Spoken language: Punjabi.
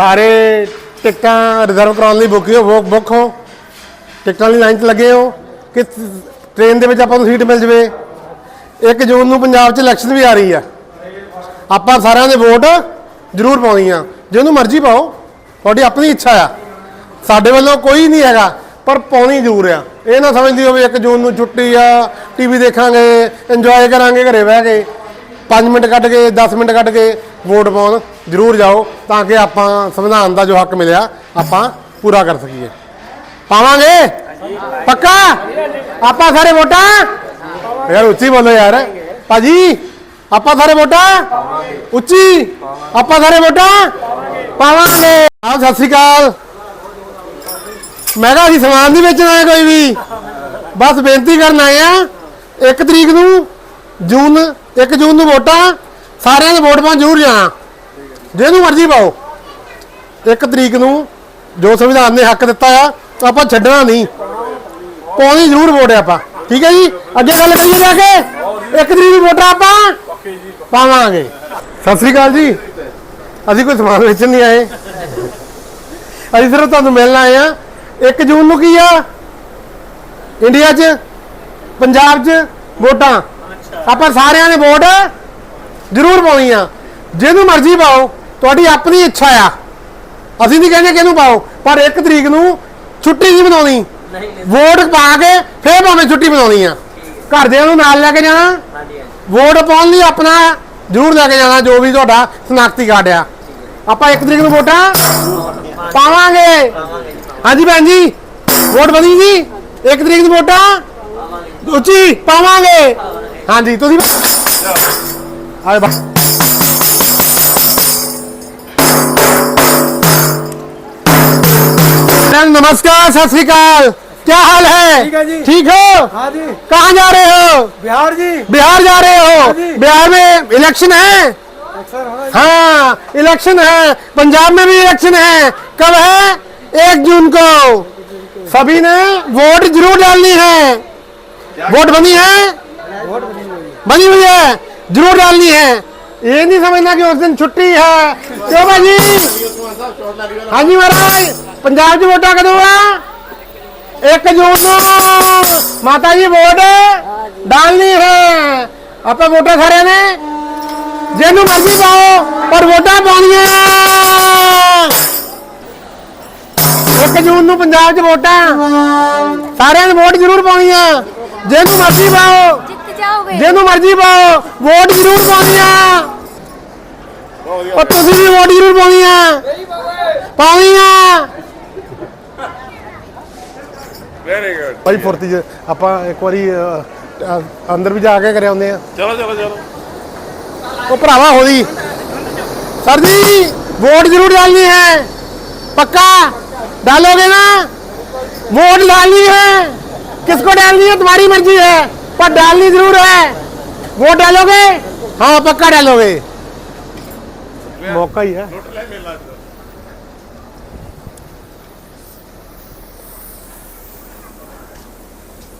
ਸਾਰੇ ਟਿਕਟਾਂ ਰਿਜ਼ਰਵ ਕਰਾਉਣ ਲਈ ਬੁੱਕ ਹੋ, ਬੁੱਕ ਬੁੱਕ ਹੋ। ਟਿਕਟਾਂ ਲਈ ਲਾਈਨ 'ਚ ਲੱਗੇ ਹੋ ਕਿ ਟ੍ਰੇਨ ਦੇ ਵਿੱਚ ਆਪਾਂ ਨੂੰ ਸੀਟ ਮਿਲ ਜਵੇ। 1 ਜੂਨ ਨੂੰ ਪੰਜਾਬ 'ਚ ਇਲੈਕਸ਼ਨ ਵੀ ਆ ਰਹੀ ਆ। ਆਪਾਂ ਸਾਰਿਆਂ ਦੇ ਵੋਟ ਜ਼ਰੂਰ ਪਾਉਣੀ ਆ। ਜਿਹਨੂੰ ਮਰਜ਼ੀ ਪਾਓ, ਤੁਹਾਡੀ ਆਪਣੀ ਇੱਛਾ ਆ। ਸਾਡੇ ਵੱਲੋਂ ਕੋਈ ਨਹੀਂ ਹੈਗਾ, ਪਰ ਪਾਉਣੀ ਜ਼ਰੂਰ ਆ। ਇਹ ਨਾ ਸਮਝਦੀ ਹੋਵੇ 1 ਜੂਨ ਨੂੰ ਛੁੱਟੀ ਆ, ਟੀਵੀ ਦੇਖਾਂਗੇ, ਇੰਜੋਏ ਕਰਾਂਗੇ, ਘਰੇ ਬਹਿ ਕੇ। 5 ਮਿੰਟ ਕੱਢ ਕੇ 10 ਮਿੰਟ ਕੱਢ ਕੇ ਵੋਟ ਪਾਉਣ। ਜ਼ਰੂਰ ਜਾਓ ਤਾਂ ਕਿ ਆਪਾਂ ਸੰਵਿਧਾਨ ਦਾ ਜੋ ਹੱਕ ਮਿਲਿਆ, ਆਪਾਂ ਪੂਰਾ ਕਰ ਸਕੀਏ। ਪਾਵਾਂਗੇ? ਪੱਕਾ? ਆਪਾਂ ਸਾਰੇ ਵੋਟਾਂ? ਯਾਰ ਉੱਚੀ ਬੋਲੋ ਯਾਰ। ਭਾਜੀ, ਆਪਾਂ ਸਾਰੇ ਵੋਟਾਂ? ਉੱਚੀ? ਆਪਾਂ ਸਾਰੇ ਵੋਟਾਂ? ਪਾਵਾਂਗੇ। ਆਹ ਸਤਿ ਸ੍ਰੀ ਅਕਾਲ। ਮੈਂ ਕਿਹਾ ਅਸੀਂ ਸਮਾਨ ਨਹੀਂ ਵੇਚਣਾ ਹੈ ਕੋਈ ਵੀ। ਬਸ ਬੇਨਤੀ ਕਰਨ ਆਏ ਆ 1 ਤਰੀਕ ਨੂੰ ਜੂਨ 1 ਜੂਨ ਨੂੰ ਵੋਟਾਂ, ਸਾਰਿਆਂ ਨੇ ਵੋਟ ਪਾਉਣ ਜ਼ਰੂਰ ਜਾਣਾ। ਜਿਹਨੂੰ ਮਰਜ਼ੀ ਪਾਓ। ਇੱਕ ਤਰੀਕ ਨੂੰ ਜੋ ਸੰਵਿਧਾਨ ਨੇ ਹੱਕ ਦਿੱਤਾ ਆ, ਆਪਾਂ ਛੱਡਣਾ ਨਹੀਂ। ਪਾਉਣੀ ਜ਼ਰੂਰ ਵੋਟ ਹੈ ਆਪਾਂ। ਠੀਕ ਹੈ ਜੀ? ਅੱਗੇ ਗੱਲ ਕਰੀਏ ਜਾ ਕੇ। ਇੱਕ ਤਰੀਕ ਨੂੰ ਵੋਟਾਂ ਆਪਾਂ ਪਾਵਾਂਗੇ। ਸਤਿ ਸ੍ਰੀ ਅਕਾਲ ਜੀ। ਅਸੀਂ ਕੋਈ ਸਮਾਨ ਵੇਚਣ ਨਹੀਂ ਆਏ। ਅਸੀਂ ਸਿਰਫ ਤੁਹਾਨੂੰ ਮਿਲਣ ਆਏ ਆ। 1 ਜੂਨ ਨੂੰ ਕੀ ਆ? ਇੰਡੀਆ 'ਚ, ਪੰਜਾਬ 'ਚ ਵੋਟਾਂ। ਆਪਾਂ ਸਾਰਿਆਂ ਨੇ ਵੋਟ ਜ਼ਰੂਰ ਪਾਉਣੀ ਆ। ਜਿਹਨੂੰ ਮਰਜ਼ੀ ਪਾਓ। ਤੁਹਾਡੀ ਆਪਣੀ ਇੱਛਾ ਆ। ਅਸੀਂ ਨਹੀਂ ਕਹਿੰਦੇ ਕਿਹਨੂੰ ਪਾਓ ਪਰ 1 ਤਰੀਕ ਨੂੰ ਛੁੱਟੀ ਨਹੀਂ ਮਨਾਉਣੀ। ਵੋਟ ਪਾ ਕੇ ਫੇਰ ਭਾਵੇਂ ਛੁੱਟੀ ਮਨਾਉਣੀ ਆ। ਘਰਦਿਆਂ ਨੂੰ ਨਾਲ ਲੈ ਕੇ ਜਾਣਾ। ਵੋਟ ਪਾਉਣ ਲਈ ਆਪਣਾ ਜ਼ਰੂਰ ਲੈ ਕੇ ਜਾਣਾ ਜੋ ਵੀ ਤੁਹਾਡਾ ਸਨਾਖਤੀ ਕਾਰਡ ਆ। ਆਪਾਂ 1 ਤਰੀਕ ਨੂੰ ਵੋਟਾਂ ਪਾਵਾਂਗੇ। ਹਾਂਜੀ ਭੈਣ ਜੀ ਵੋਟ ਬਣੀ ਜੀ? 1 ਤਰੀਕ ਨੂੰ ਵੋਟਾਂ ਉੱਚੀ ਪਾਵਾਂਗੇ। ਹਾਂਜੀ ਤੁਸੀਂ ਆਏ ਬਾ मैडम नमस्कार सत श्रीकाल क्या हाल है? ठीक है जी। ठीक हो? कहाँ जा रहे हो? बिहार जी। बिहार जा रहे हो? हाँ बिहार में इलेक्शन है? हाँ इलेक्शन है। पंजाब में भी इलेक्शन है। कब है? एक जून को। सभी ने वोट ज़रूर डालनी है। वोट बनी है? वोट बनी हुई है। बनी हुई है। ज़रूर डालनी है। ये नहीं समझना कि उस दिन छुट्टी है। क्यों भाजी हाँ जी महाराज। ਪੰਜਾਬ 'ਚ ਵੋਟਾਂ ਕਦੋਂ ਆ? ਇੱਕ ਜੂਨ ਨੂੰ। ਮਾਤਾ ਜੀ ਵੋਟ। ਡਾਲਨੀ ਹੈ। ਆਪਾਂ ਵੋਟਾਂ ਸਾਰਿਆਂ ਨੇ। ਜਿਹਨੂੰ ਮਰਜ਼ੀ ਪਾਓ ਪਰ ਵੋਟਾਂ ਪਾਉਣੀਆਂ। 1 ਜੂਨ ਨੂੰ ਪੰਜਾਬ 'ਚ ਵੋਟਾਂ। ਸਾਰਿਆਂ ਨੇ ਵੋਟ ਜ਼ਰੂਰ ਪਾਉਣੀ ਆ ਜਿਹਨੂੰ ਮਰਜ਼ੀ ਪਾਓ। ਜਿੱਤ ਜਾਓਗੇ। ਜਿਹਨੂੰ ਮਰਜ਼ੀ ਪਾਓ ਵੋਟ ਜ਼ਰੂਰ ਪਾਉਣੀ ਆ ਪਰ ਤੁਸੀਂ ਵੀ ਵੋਟ ਜ਼ਰੂਰ ਪਾਉਣੀ ਆ ਪਾਉਣੀ ਆ ਵੈਰੀ ਗੁੱਡ ਭਾਈ ਫੁਰਤੀ ਚ ਆਪਾਂ ਇੱਕ ਵਾਰੀ ਅ, ਅ, ਅੰਦਰ ਵੀ ਜਾ ਕੇ ਕਰਿਆ ਆਉਂਦੇ ਆ ਚਲੋ ਚਲੋ ਚਲੋ ਉਹ ਭਰਾਵਾ ਹੋਈ सर जी वोट जरूर डालनी है पक्का डालोगे ना वोट डालनी है किसको डालनी है तुम्हारी मर्जी है पर डालनी जरूर है वोट डालोगे हाँ पक्का डालोगे मौका ही है ਉਹਨੂੰ ਲੈ ਲੈਂਦੇ